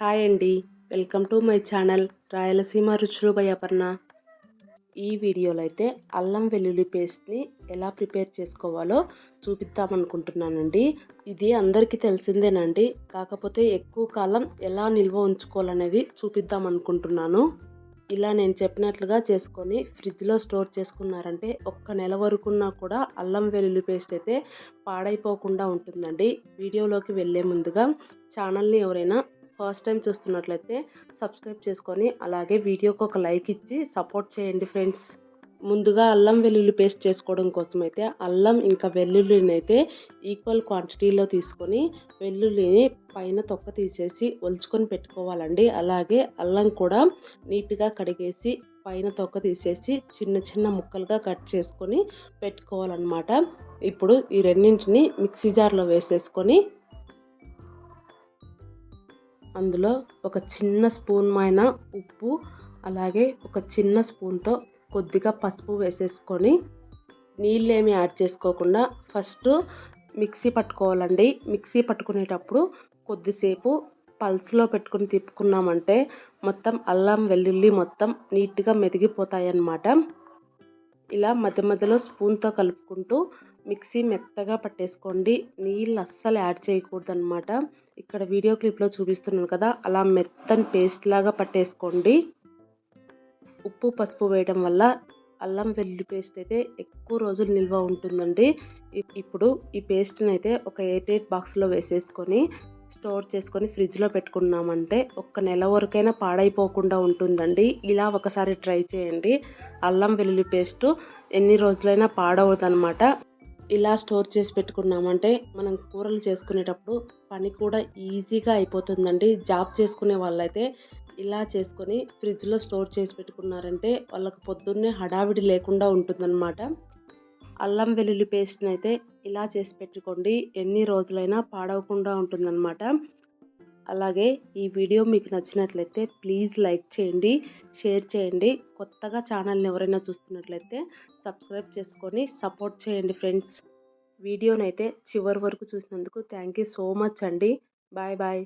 Hi అండి. Welcome to my channel Rayalaseema Ruchulu by Aparna. ఈ వీడియోలో అయితే అల్లం వెల్లుల్లి పేస్ట్ని ఎలా ప్రిపేర్ చేసుకోవాలో చూపిద్దామనుకుంటున్నానండి ఇది అందరికీ తెలిసిందేనండి. కాకపోతే ఎక్కువ కాలం ఎలా నిల్వ ఉంచుకోవాలనేది చూపిద్దాం అనుకుంటున్నాను. ఇలా నేను చెప్పినట్లుగా చేసుకొని ఫ్రిడ్జ్లో స్టోర్ చేసుకున్నారంటే ఒక్క నెల వరకున్నా కూడా అల్లం వెల్లుల్లి పేస్ట్ అయితే పాడైపోకుండా ఉంటుందండి. వీడియోలోకి వెళ్ళే ముందుగా ఛానల్ని ఎవరైనా ఫస్ట్ టైం చూస్తున్నట్లయితే సబ్స్క్రైబ్ చేసుకొని అలాగే వీడియోకి ఒక లైక్ ఇచ్చి సపోర్ట్ చేయండి ఫ్రెండ్స్. ముందుగా అల్లం వెల్లుల్లి పేస్ట్ చేసుకోవడం కోసం అయితే అల్లం ఇంకా వెల్లుల్లిని అయితే ఈక్వల్ క్వాంటిటీలో తీసుకొని వెల్లుల్లిని పైన తొక్క తీసేసి ఒలుచుకొని పెట్టుకోవాలండి. అలాగే అల్లం కూడా నీట్గా కడిగేసి పైన తొక్క తీసేసి చిన్న చిన్న ముక్కలుగా కట్ చేసుకొని పెట్టుకోవాలన్నమాట. ఇప్పుడు ఈ రెండింటిని మిక్సీ జార్లో వేసేసుకొని అందులో ఒక చిన్న స్పూన్ మైన ఉప్పు అలాగే ఒక చిన్న స్పూన్తో కొద్దిగా పసుపు వేసేసుకొని నీళ్ళు ఏమి యాడ్ చేసుకోకుండా ఫస్ట్ మిక్సీ పట్టుకోవాలండి. మిక్సీ పట్టుకునేటప్పుడు కొద్దిసేపు పల్స్లో పెట్టుకుని తిప్పుకున్నామంటే మొత్తం అల్లం వెల్లుల్లి మొత్తం నీట్గా మెదిగిపోతాయి అన్నమాట ఇలా మధ్య మధ్యలో స్పూన్తో కలుపుకుంటూ మిక్సీ మెత్తగా పట్టేసుకోండి. నీళ్ళు అస్సలు యాడ్ చేయకూడదు అనమాట ఇక్కడ వీడియో క్లిప్లో చూపిస్తున్నాను కదా అలా మెత్తని పేస్ట్ లాగా పట్టేసుకోండి. ఉప్పు పసుపు వేయడం వల్ల అల్లం వెల్లుల్లి పేస్ట్ అయితే ఎక్కువ రోజులు నిల్వ ఉంటుందండి. ఇప్పుడు ఈ పేస్ట్ని అయితే ఒక ఎయిట్ ఎయిట్ బాక్స్లో వేసేసుకొని స్టోర్ చేసుకొని ఫ్రిడ్జ్లో పెట్టుకున్నామంటే ఒక్క నెల వరకైనా పాడైపోకుండా ఉంటుందండి. ఇలా ఒకసారి ట్రై చేయండి. అల్లం వెల్లుల్లి పేస్ట్ ఎన్ని రోజులైనా పాడవద్దనమాట ఇలా స్టోర్ చేసి పెట్టుకున్నామంటే మనం కూరలు చేసుకునేటప్పుడు పని కూడా ఈజీగా అయిపోతుందండి. జాబ్ చేసుకునే వాళ్ళైతే ఇలా చేసుకొని ఫ్రిడ్జ్లో స్టోర్ చేసి పెట్టుకున్నారంటే వాళ్ళకు పొద్దున్నే హడావిడి లేకుండా ఉంటుందన్నమాట. అల్లం వెల్లుల్లి పేస్ట్ని అయితే ఇలా చేసి పెట్టుకోండి. ఎన్ని రోజులైనా పాడవకుండా ఉంటుందన్నమాట. అలాగే ఈ వీడియో మీకు నచ్చినట్లయితే ప్లీజ్ లైక్ చేయండి షేర్ చేయండి. కొత్తగా ఛానల్ని ఎవరైనా చూస్తున్నట్లయితే సబ్స్క్రైబ్ చేసుకొని సపోర్ట్ చేయండి ఫ్రెండ్స్. వీడియోనైతే చివరి వరకు చూసినందుకు థ్యాంక్ యూ సో మచ్ అండి. Bye bye.